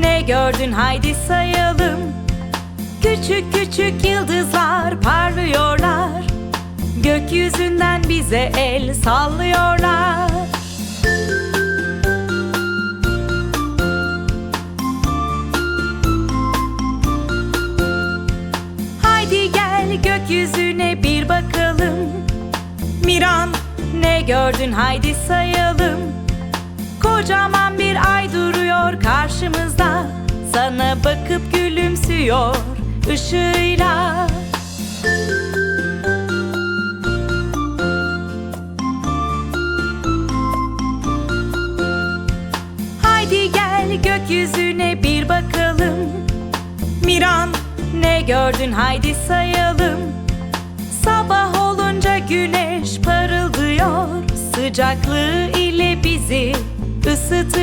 Ne gördün? Haydi sayalım. Küçük küçük yıldızlar parlıyorlar. Gökyüzünden bize el sallıyorlar. Haydi gel gökyüzüne bir bakalım. Miran ne gördün? Haydi sayalım. Kocaman bir ay duruyor karşımızda Bakıp gülümsüyor ışığıyla. Haydi gel gökyüzüne bir bakalım. Miran ne gördün? Haydi sayalım. Sabah olunca güneş parıldıyor. Sıcaklığı ile bizi ısıtıyor